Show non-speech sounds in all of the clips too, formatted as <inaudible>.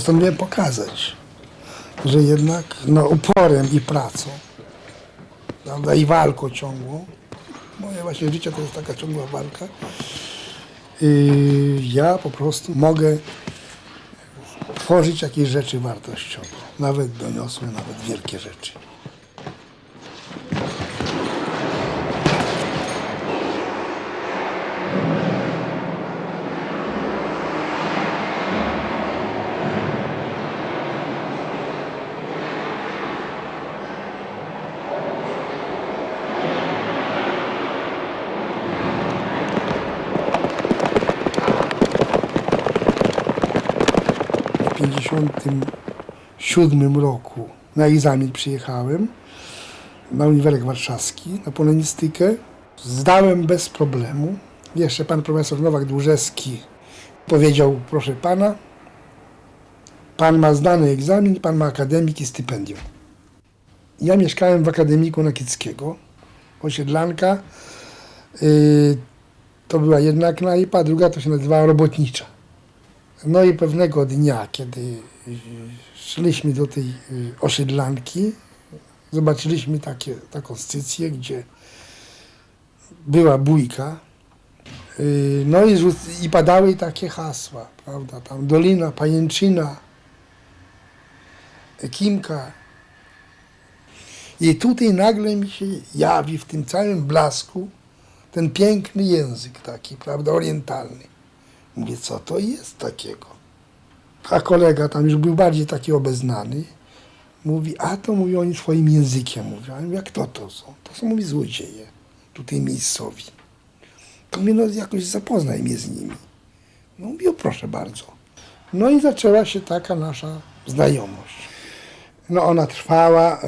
postanowiłem pokazać, że jednak no, uporem i pracą, prawda, i walką ciągłą, moje właśnie życie to jest taka ciągła walka, i ja po prostu mogę tworzyć jakieś rzeczy wartościowe, nawet doniosłe, nawet wielkie rzeczy. W 1957 roku na egzamin przyjechałem na Uniwersytet Warszawski na polonistykę. Zdałem bez problemu. Jeszcze pan profesor Nowak Dłużewski powiedział, proszę pana, pan ma zdany egzamin, pan ma akademik i stypendium. Ja mieszkałem w akademiku Nakieckiego, osiedlanka. Yy, to była jedna knajpa, druga to się nazywała robotnicza. No i pewnego dnia, kiedy y, szliśmy do tej y, osiedlanki, zobaczyliśmy takie, taką scycję, gdzie była bójka. Y, No i, i padały takie hasła, prawda? Tam Dolina, Pajęczyna, Kimka. I tutaj nagle mi się jawi w tym całym blasku ten piękny język taki, prawda, orientalny. Mówię, co to jest takiego? A kolega tam już był bardziej taki obeznany. Mówi, a to mówi oni swoim językiem. Mówię, jak to to są? To są, mówi, złodzieje, tutaj miejscowi. To mnie no, jakoś zapoznaj mnie z nimi. No mówię, o, proszę bardzo. No i zaczęła się taka nasza znajomość. No ona trwała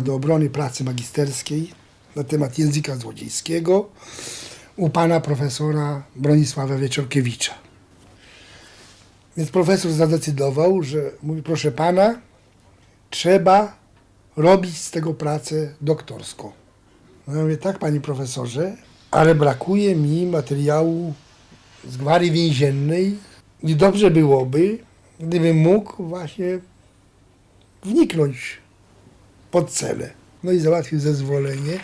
y, do obrony pracy magisterskiej na temat języka złodziejskiego u pana profesora Bronisława Wieczorkiewicza. Więc profesor zadecydował, że mówi, proszę pana, trzeba robić z tego pracę doktorską. No ja mówię, tak panie profesorze, ale brakuje mi materiału z gwary więziennej i dobrze byłoby, gdybym mógł właśnie wniknąć pod celę. No i załatwił zezwolenie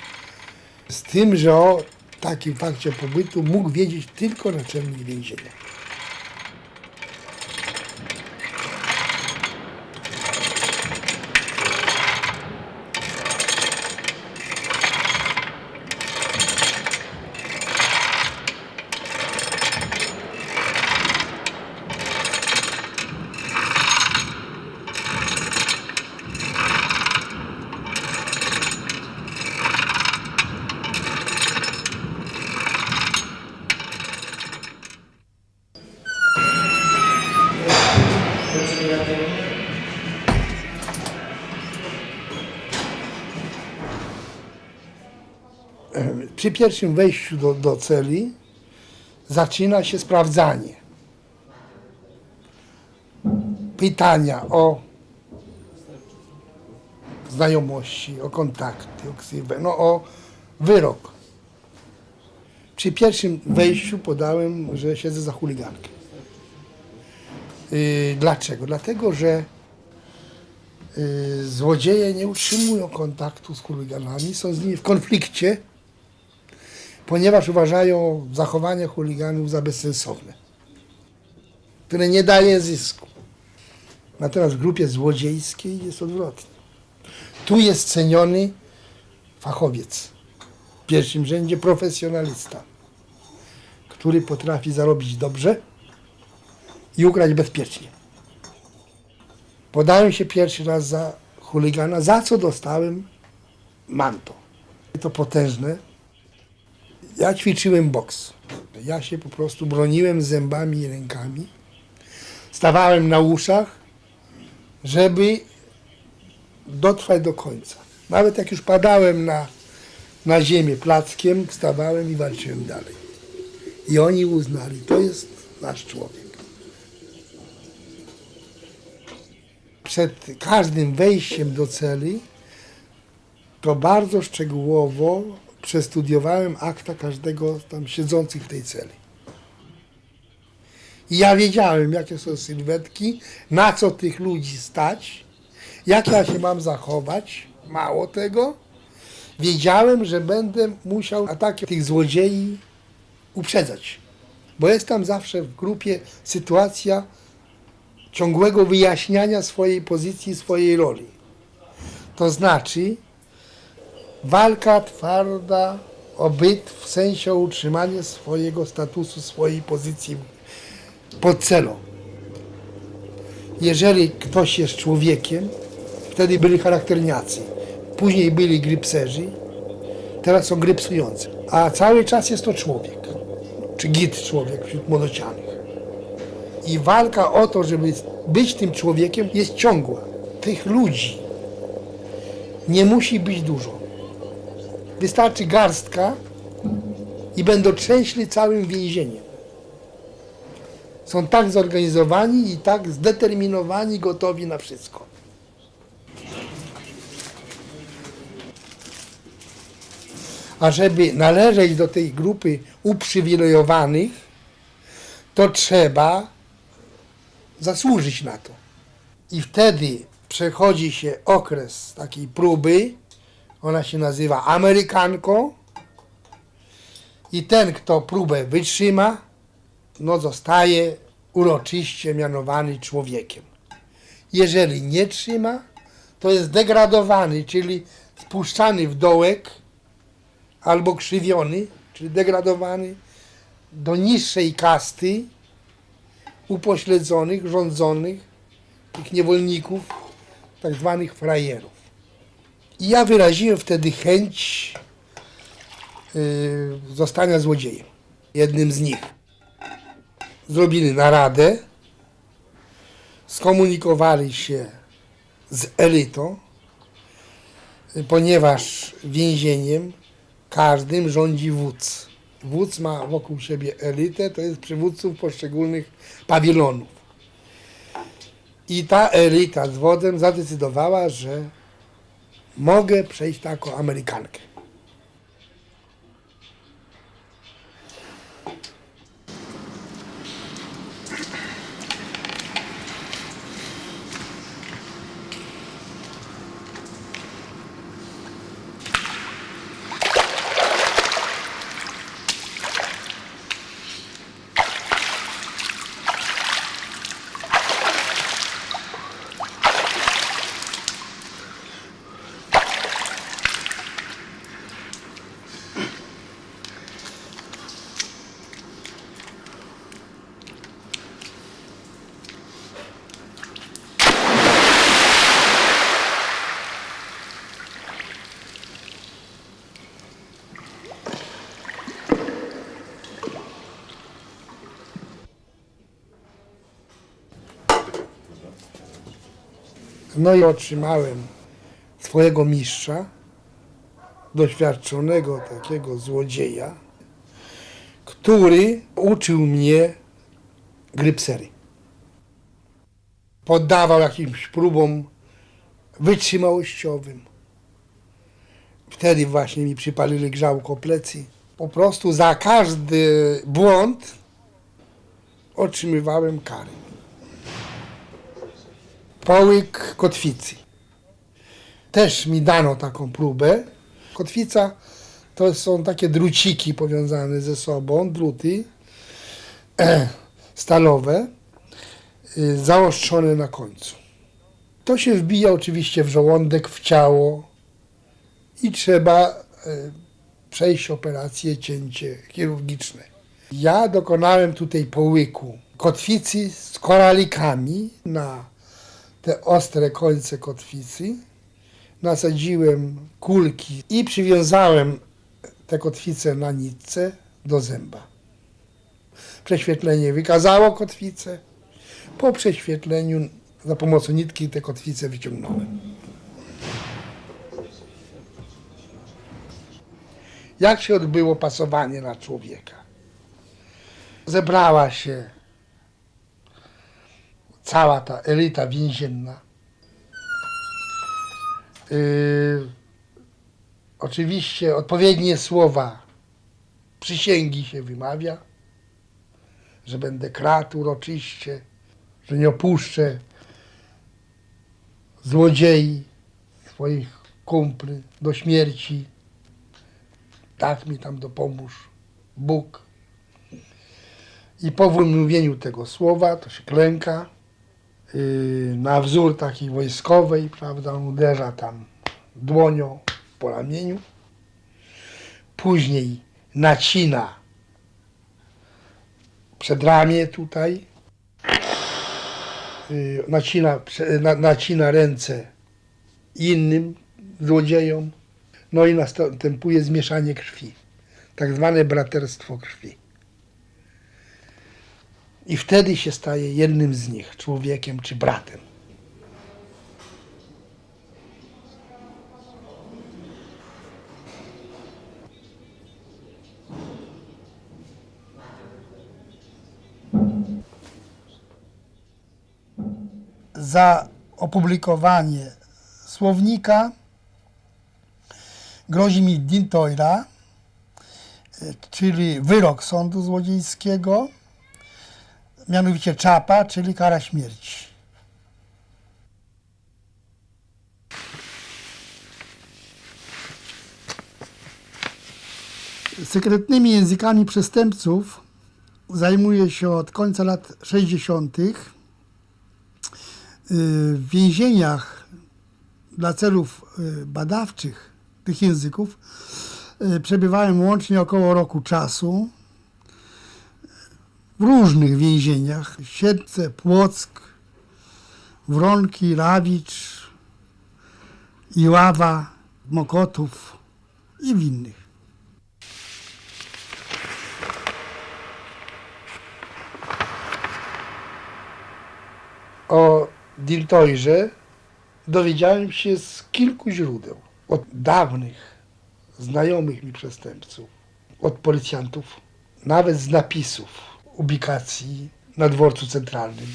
z tym, że o takim fakcie pobytu mógł wiedzieć tylko naczelnik więzienia. Przy pierwszym wejściu do, do celi zaczyna się sprawdzanie. Pytania o znajomości, o kontakty, o ksywę, no o wyrok. Przy pierwszym wejściu podałem, że siedzę za chuligankę. Yy, dlaczego? Dlatego, że yy, złodzieje nie utrzymują kontaktu z chuliganami, są z nimi w konflikcie, ponieważ uważają zachowanie chuliganów za bezsensowne, które nie daje zysku. Natomiast w grupie złodziejskiej jest odwrotnie. Tu jest ceniony fachowiec, w pierwszym rzędzie profesjonalista, który potrafi zarobić dobrze i ukraść bezpiecznie. Podałem się pierwszy raz za chuligana, za co dostałem manto. To potężne, ja ćwiczyłem boks. Ja się po prostu broniłem zębami i rękami. Stawałem na uszach, żeby dotrwać do końca. Nawet jak już padałem na, na ziemię plackiem, wstawałem i walczyłem dalej. I oni uznali, to jest nasz człowiek. Przed każdym wejściem do celi to bardzo szczegółowo przestudiowałem akta każdego tam siedzących w tej celi. I ja wiedziałem, jakie są sylwetki, na co tych ludzi stać, jak ja się mam zachować. Mało tego, wiedziałem, że będę musiał ataki tych złodziei uprzedzać. Bo jest tam zawsze w grupie sytuacja ciągłego wyjaśniania swojej pozycji, swojej roli. To znaczy walka twarda o byt w sensie utrzymanie swojego statusu, swojej pozycji pod celą. Jeżeli ktoś jest człowiekiem, wtedy byli charakterniacy, później byli grypserzy, teraz są grypsujący. A cały czas jest to człowiek, czy git człowiek wśród młodocianych. I walka o to, żeby być tym człowiekiem jest ciągła. Tych ludzi nie musi być dużo. Wystarczy garstka i będą trzęśli całym więzieniem. Są tak zorganizowani i tak zdeterminowani, gotowi na wszystko. A żeby należeć do tej grupy uprzywilejowanych, to trzeba zasłużyć na to. I wtedy przechodzi się okres takiej próby, ona się nazywa Amerykanką, i ten, kto próbę wytrzyma, no zostaje uroczyście mianowany człowiekiem. Jeżeli nie trzyma, to jest degradowany, czyli spuszczany w dołek albo krzywiony, czyli degradowany do niższej kasty upośledzonych, rządzonych, tych niewolników, tak zwanych frajerów. I ja wyraziłem wtedy chęć yy, zostania złodziejem. Jednym z nich. Zrobili naradę, skomunikowali się z elitą, ponieważ więzieniem każdym rządzi wódz. Wódz ma wokół siebie elitę, to jest przywódców poszczególnych pawilonów. I ta elita z wodzem zadecydowała, że mogę przejść taką Amerykankę. No i otrzymałem swojego mistrza, doświadczonego takiego złodzieja, który uczył mnie grypsery. Poddawał jakimś próbom wytrzymałościowym. Wtedy właśnie mi przypalili grzałko plecy. Po prostu za każdy błąd otrzymywałem karę połyk kotwicy. Też mi dano taką próbę. Kotwica to są takie druciki powiązane ze sobą, druty <clears throat> stalowe, y, zaostrzone na końcu. To się wbija oczywiście w żołądek, w ciało i trzeba e, przejść operację, cięcie chirurgiczne. Ja dokonałem tutaj połyku kotwicy z koralikami na te ostre końce kotwicy, nasadziłem kulki i przywiązałem te kotwice na nitce do zęba. Prześwietlenie wykazało kotwicę. Po prześwietleniu za pomocą nitki te kotwice wyciągnąłem. Jak się odbyło pasowanie na człowieka? Zebrała się cała ta elita więzienna. Yy, oczywiście odpowiednie słowa przysięgi się wymawia, że będę kradł uroczyście, że nie opuszczę złodziei, swoich kumpli do śmierci. Tak mi tam dopomóż Bóg. I po wymówieniu tego słowa to się klęka na wzór takiej wojskowej, prawda, on uderza tam dłonią po ramieniu. Później nacina przedramię tutaj, yy, nacina, nacina ręce innym złodziejom, no i następuje zmieszanie krwi, tak zwane braterstwo krwi. I wtedy się staje jednym z nich, człowiekiem czy bratem. Za opublikowanie słownika grozi mi Dintoira, czyli wyrok sądu złodziejskiego, mianowicie czapa, czyli kara śmierci. Sekretnymi językami przestępców zajmuje się od końca lat 60. W więzieniach dla celów y, badawczych tych języków y, przebywałem łącznie około roku czasu w różnych więzieniach. Siedlce, Płock, Wronki, Rawicz, Iława, Mokotów i w innych. O Diltoirze dowiedziałem się z kilku źródeł. Od dawnych, znajomych mi przestępców, od policjantów, nawet z napisów ubikacji na dworcu centralnym.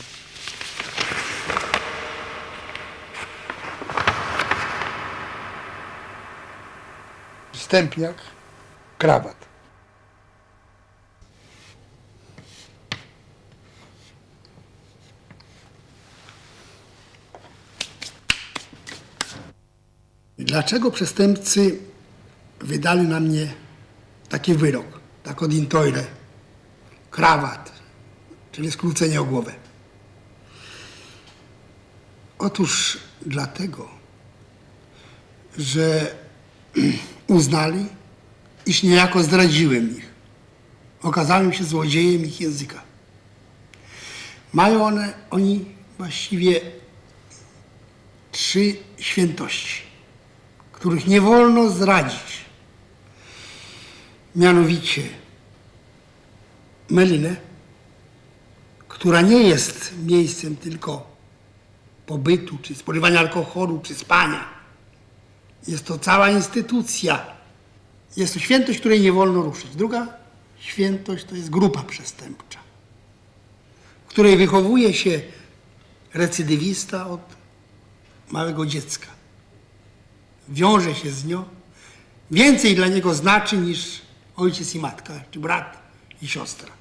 Wstępniak, krawat. Dlaczego przestępcy wydali na mnie taki wyrok, tak od intoire, krawat, czyli skrócenie o głowę? Otóż dlatego, że <clears throat> uznali, iż niejako zdradziłem ich. Okazałem się złodziejem ich języka. Mają one, oni właściwie trzy świętości których nie wolno zradzić. Mianowicie Melinę, która nie jest miejscem tylko pobytu, czy spożywania alkoholu, czy spania. Jest to cała instytucja. Jest to świętość, której nie wolno ruszyć. Druga świętość to jest grupa przestępcza, w której wychowuje się recydywista od małego dziecka wiąże się z nią, więcej dla niego znaczy niż ojciec i matka, czy brat i siostra.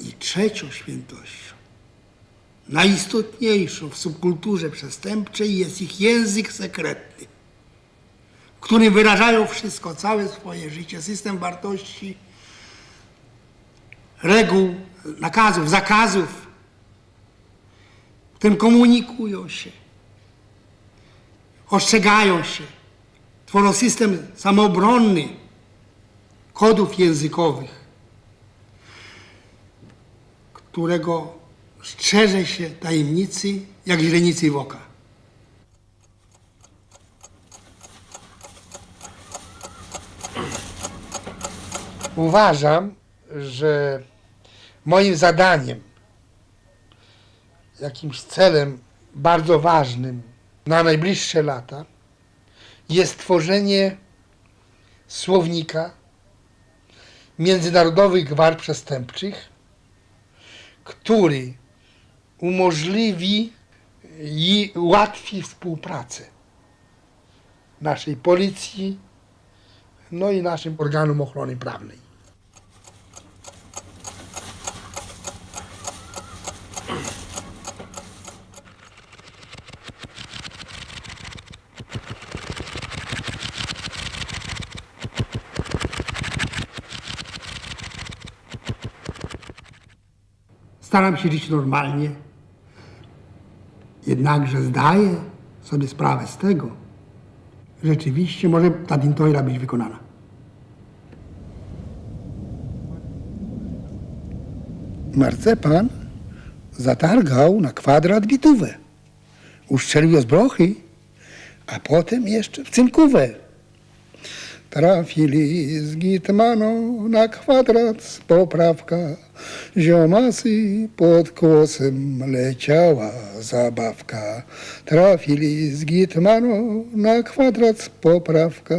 I trzecią świętością, najistotniejszą w subkulturze przestępczej jest ich język sekretny, w którym wyrażają wszystko, całe swoje życie, system wartości, reguł, nakazów, zakazów, w którym komunikują się ostrzegają się, tworzą system samoobronny kodów językowych, którego strzeże się tajemnicy jak źrenicy w oka. Uważam, że moim zadaniem, jakimś celem bardzo ważnym na najbliższe lata jest tworzenie słownika międzynarodowych gwar przestępczych, który umożliwi i ułatwi współpracę naszej policji, no i naszym organom ochrony prawnej. Staram się żyć normalnie. Jednakże zdaję sobie sprawę z tego, rzeczywiście może ta dintoira być wykonana. Marcepan zatargał na kwadrat bitówę. Uszczelił z brochy, a potem jeszcze w cynkówę. Trafili z Gitmaną na kwadrat poprawka. Ziomasy pod kłosem leciała zabawka. Trafili z Gitmaną na kwadrat poprawka.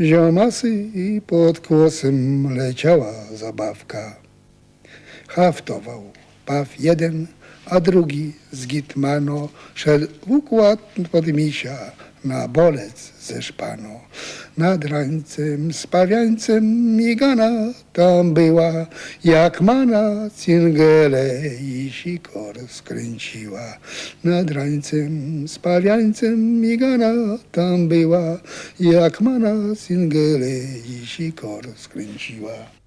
Ziomasy pod kłosem leciała zabawka. Haftował paw jeden, a drugi z Gitmano szedł układ pod misia na bolec ze szpano. Nad rańcem z pawiańcem migana tam była, jak mana cingele i sikor skręciła. Nad rańcem z pawiańcem migana tam była, jak mana cingele i sikor skręciła.